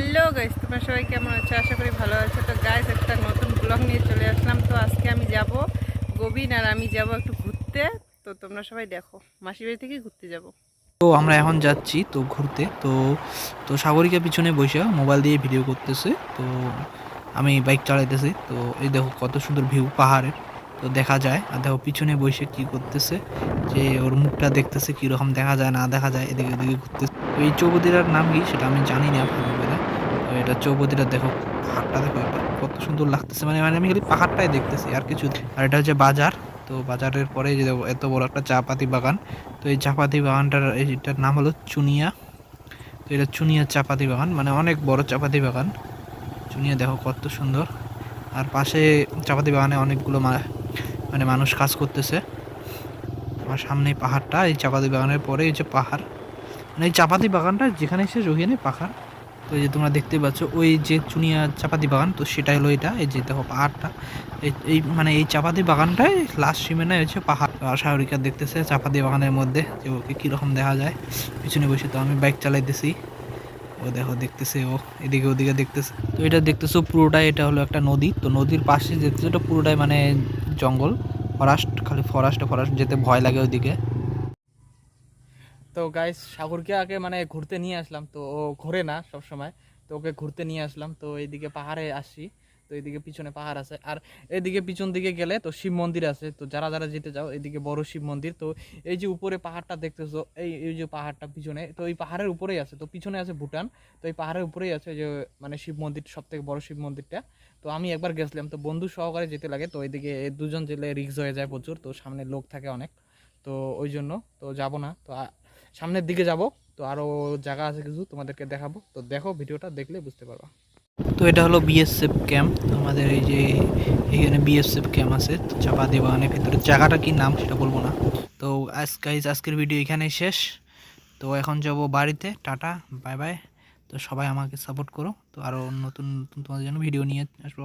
Hello guys তোমরা সবাই কেমন আছো? আশা করি ভালো আছো। তো গাইস একটা নতুন ব্লগ নিয়ে চলে আসলাম। তো, আজকে আমি যাব গোবিন আর আমি যাব একটু ঘুরতে। তো, তোমরা সবাই দেখো। মাসির বাড়ি থেকে ঘুরতে যাব। তো, আমরা এখন যাচ্ছি তো ঘুরতে। তো তো, সাগরিকা পিছনে বসে মোবাইল দিয়ে ভিডিও করতেছে। তো, আমি বাইক চালাইতেছি। তো, এই দেখো কত সুন্দর ভিউ পাহাড়ের। তো, দেখা যায়। আর দেখো পিছনে বসে কি করতেছে। যে ওর মুখটা দেখতেছে কীরকম দেখা যায়, না দেখা যায়, এদিকে এদিকে ঘুরতেছে। এই চৌবদিরার নাম কি সেটা আমি জানি না করে তো এটা চৌবদিরা, দেখো, পাহাড়টা দেখো কত সুন্দর লাগতেছে। মানে মানে আমি খালি পাহাড়টাই দেখতেছি, আর কিছু আর এটা হচ্ছে বাজার, তো বাজারের পরে যে দেখো, এত বড় একটা চাপাতি বাগান। তো এই চাপাতি বাগানটার এটার নাম হলো চুনিয়া। তো এটা চুনিয়া চাপাতি বাগান মানে অনেক বড় চাপাতি বাগান। চুনিয়া, দেখো, কত সুন্দর। আর পাশে চাপাতি বাগানে অনেকগুলো মানে মানুষ কাজ করতেছে। আমার সামনে পাহাড়টা, এই চাপাতি বাগানের পরে এই যে পাহাড়। মানে এই চাপাতি বাগানটা যেখানে এসে ওখানে পাহাড় তো এই যে তোমরা দেখতে পাচ্ছ, ওই যে চুনিয়া চাপাতি বাগান, তো সেটা হলো এটা, এই যে দেখো পাহাড়টা। এই মানে এই চাপাতি বাগানটাই লাস্ট সীমানায় হচ্ছে পাহাড়। সাগরিকা দেখতেছে চাপাতি বাগানের মধ্যে যে ওকে কীরকম দেখা যায়। পিছনে বসে তো আমি বাইক চালাইতেছি। ও দেখো দেখতেছে ও, এদিকে ওদিকে দেখতেছে। তো এটা দেখতেছো পুরোটাই, এটা হলো একটা নদী। তো নদীর পাশে দেখতেছো এটা পুরোটাই মানে জঙ্গল ফরেস্ট খালি ফরেস্ট ফরেস্ট যেতে ভয় লাগে ওইদিকে। তো গাইস সাগরকে আগে মানে ঘুরতে নিয়ে আসলাম, তো ও ঘোরে না সব সময় তো ওকে ঘুরতে নিয়ে আসলাম, তো এইদিকে পাহাড়ে আসি, তো এইদিকে পিছনে পাহাড় আছে, আর এইদিকে পিছন দিকে গেলে তো শিব মন্দির আছে, তো যারা যারা যেতে যাও এইদিকে বড় শিব মন্দির, তো এই যে উপরে পাহাড়টা দেখতেছো, এই এই যে পাহাড়টা পিছনে, তো এই পাহাড়ের উপরেই আছে, তো পিছনে আছে ভুটান, তো এই পাহাড়ের উপরেই আছে যে মানে শিব মন্দির সব থেকে বড় শিব মন্দিরটা, তো আমি একবার গেছিলাম, তো বন্ধু সহকারে যেতে লাগে, তো এইদিকে দুজন গেলে রিক্স হয়ে যায় প্রচুর, তো সামনে লোক থাকে অনেক, তো ওই জন্য, তো যাব না, তো সামনের দিকে যাব, তো আরও জায়গা আছে কিছু তোমাদেরকে দেখাবো। তো দেখো, ভিডিওটা দেখলে বুঝতে পারবা। তো এটা হলো বিএসএফ ক্যাম্প আমাদের এই যে এখানে বিএসএফ ক্যাম্প আছে, তো চাপাতি বাগানের ভিতরে। জায়গাটা কি নাম সেটা বলব না। তো আজ গাইজ আজকের ভিডিও এখানেই শেষ। তো এখন যাব বাড়িতে। টাটা বাই বাই তো সবাই আমাকে সাপোর্ট করো। তো আরও নতুন নতুন তোমাদের জন্য ভিডিও নিয়ে আসব।